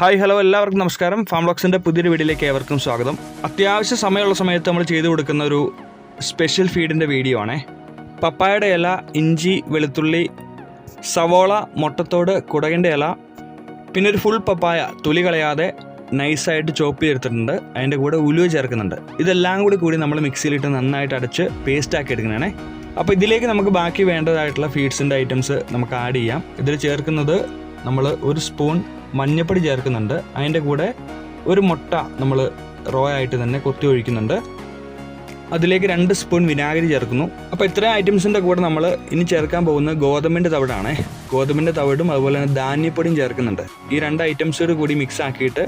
Hi hello എല്ലാവർക്കും നമസ്കാരം. Farm ബ്ലോക്സിന്റെ പുതിയൊരു വീഡിയോയിലേക്ക് ഏവർക്കും സ്വാഗതം. അത്യാവശ്യ സമയമുള്ള സമയത്ത് നമ്മൾ ചെയ്തു കൊടുക്കുന്ന ഒരു സ്പെഷ്യൽ ഫീഡിന്റെ വീഡിയോ ആണേ. പപ്പായയുടെ ഇല ഇഞ്ചി വെളുത്തുള്ളി സവോള മുട്ടത്തോട് കുടകിന്റെ ഇല പിന്നെ ഒരു ഫുൾ പപ്പായ തുലി കളയാതെ നൈസായിട്ട് ചോപ്പ് ചെയ്തെടുത്തിട്ടുണ്ട്. അതിന്റെ കൂടെ ഉലുവ ചേർക്കുന്നുണ്ട്. ഇതെല്ലാം കൂടി കൂടി നമ്മൾ മിക്സിയിലിട്ട് നന്നായിട്ട് അടച്ച് പേസ്റ്റാക്കി എടുക്കണേ അപ്പോൾ ഇതിലേക്ക് നമുക്ക് ബാക്കി വേണ്ടതായിട്ടുള്ള ഫീഡ്സിന്റെ ഐറ്റംസ് നമുക്ക് ആഡ് ചെയ്യാം. ഇതിൽ ചേർക്കുന്നത് നമ്മൾ ഒരു സ്പൂൺ മഞ്ഞപ്പൊടി ചേർക്കുന്നുണ്ട്. അതിന്റെ കൂടെ ഒരു മുട്ട നമ്മൾ റോ ആയിട്ട് തന്നെ കൊത്തി ഒഴിക്കുന്നുണ്ട്. അതിലേക്ക് രണ്ട് സ്പൂൺ വിനാഗിരി ചേർക്കുന്നു. അപ്പോൾ ഇത്രയും ഐറ്റംസിന്റെ കൂടെ നമ്മൾ ഇനി ചേർക്കാൻ പോകുന്നത് ഗോതമ്പിന്റെ തവിടാണ്. ഗോതമ്പിന്റെ തവിടും അതുപോലെ തന്നെ ധാന്യപ്പൊടിയും ചേർക്കുന്നുണ്ട്. ഈ രണ്ട് ഐറ്റംസോട് കൂടി മിക്സ് ആക്കിയിട്ട്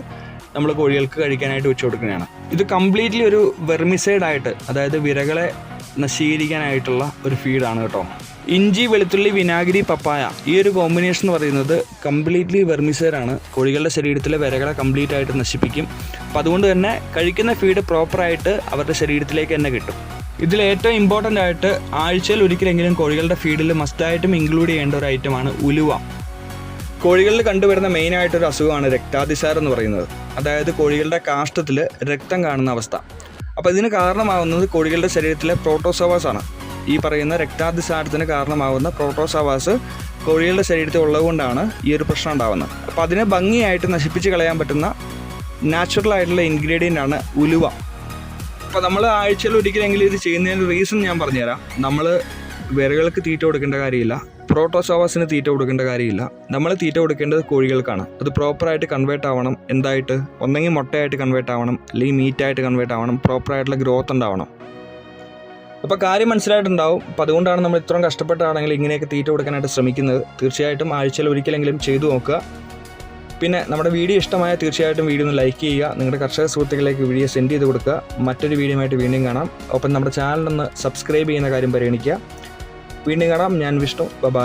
നമ്മൾ കോഴികൾക്ക് കഴിക്കാനായിട്ട് വെച്ച് കൊടുക്കുന്നതാണ്. ഇത് കംപ്ലീറ്റ്ലി ഒരു വെർമിസൈഡ് ആയിട്ട് അതായത് വിരകളെ നശീകരിക്കാനായിട്ടുള്ള ഒരു ഫീഡാണ് കേട്ടോ. ഇഞ്ചി വെളുത്തുള്ളി വിനാഗിരി പപ്പായ ഈ ഒരു കോമ്പിനേഷൻ എന്ന് പറയുന്നത് കംപ്ലീറ്റ്ലി വെർമിസൈഡ് കോഴികളുടെ ശരീരത്തിലെ വിരകളെ കംപ്ലീറ്റ് ആയിട്ട് നശിപ്പിക്കും. അപ്പം അതുകൊണ്ട് തന്നെ കഴിക്കുന്ന ഫീഡ് പ്രോപ്പറായിട്ട് അവരുടെ ശരീരത്തിലേക്ക് തന്നെ കിട്ടും. ഇതിൽ ഏറ്റവും ഇമ്പോർട്ടന്റ് ആയിട്ട് ആഴ്ചയിൽ ഒരിക്കലെങ്കിലും കോഴികളുടെ ഫീഡിൽ മസ്റ്റായിട്ടും ഇൻക്ലൂഡ് ചെയ്യേണ്ട ഒരു ഐറ്റമാണ് ഉലുവ. കോഴികളിൽ കണ്ടുവരുന്ന മെയിൻ ആയിട്ടൊരു അസുഖമാണ് രക്താതിസാരം എന്ന് പറയുന്നത്. അതായത് കോഴികളുടെ കാഷ്ടത്തിൽ രക്തം കാണുന്ന അവസ്ഥ. അപ്പോൾ ഇതിന് കാരണമാവുന്നത് കോഴികളുടെ ശരീരത്തിലെ പ്രോട്ടോസോവാസ് ആണ്. ഈ പറയുന്ന രക്താതിസാരത്തിന് കാരണമാവുന്ന പ്രോട്ടോസോവാസ് കോഴികളുടെ ശരീരത്തിൽ ഉള്ളതുകൊണ്ടാണ് ഈ ഒരു പ്രശ്നം ഉണ്ടാകുന്നത് അപ്പോൾ അതിനെ ഭംഗിയായിട്ട് നശിപ്പിച്ച് കളയാൻ പറ്റുന്ന നാച്ചുറൽ ആയിട്ടുള്ള ഇൻഗ്രീഡിയന്റ് ആണ് ഉലുവ. അപ്പോൾ നമ്മൾ ആഴ്ചയിൽ ഒരിക്കലെങ്കിലും ഇത് ചെയ്യുന്നതിന്റെ റീസൺ ഞാൻ പറഞ്ഞുതരാം. നമ്മൾ വിരകൾക്ക് തീറ്റ കൊടുക്കേണ്ട കാര്യമില്ല. പ്രോട്ടോസോവാസിന് തീറ്റ കൊടുക്കേണ്ട കാര്യമില്ല. നമ്മൾ തീറ്റ കൊടുക്കേണ്ടത് കോഴികൾക്കാണ്. അത് പ്രോപ്പറായിട്ട് കൺവേർട്ട് ആവണം. എന്തായിട്ട്? ഒന്നെങ്കിൽ മുട്ടയായിട്ട് കൺവേർട്ട് ആവണം. അല്ലെങ്കിൽ മീറ്റായിട്ട് കൺവേർട്ട് ആവണം. പ്രോപ്പറായിട്ടുള്ള ഗ്രോത്ത് ഉണ്ടാവണം. അപ്പോൾ കാര്യം മനസ്സിലായിട്ടുണ്ടാവും. അപ്പോൾ അതുകൊണ്ടാണ് നമ്മൾ ഇത്രയും കഷ്ടപ്പെട്ടാണെങ്കിൽ ഇങ്ങനെയൊക്കെ തീറ്റ കൊടുക്കാനായിട്ട് ശ്രമിക്കുന്നത്. തീർച്ചയായിട്ടും ആഴ്ചയിൽ ഒരിക്കലെങ്കിലും ചെയ്തു നോക്കുക. പിന്നെ നമ്മുടെ വീഡിയോ ഇഷ്ടമായ തീർച്ചയായിട്ടും വീഡിയോ ഒന്ന് ലൈക്ക് ചെയ്യുക. നിങ്ങളുടെ കർഷക സുഹൃത്തുക്കളിലേക്ക് വീഡിയോ സെൻഡ് ചെയ്ത് കൊടുക്കുക. മറ്റൊരു വീഡിയോ വീണ്ടും കാണാം. ഒപ്പം നമ്മുടെ ചാനലൊന്ന് സബ്സ്ക്രൈബ് ചെയ്യുന്ന കാര്യം പരിഗണിക്കുക. വീണ്ടും കാണാം. ഞാൻ വിഷ്ണു. ബ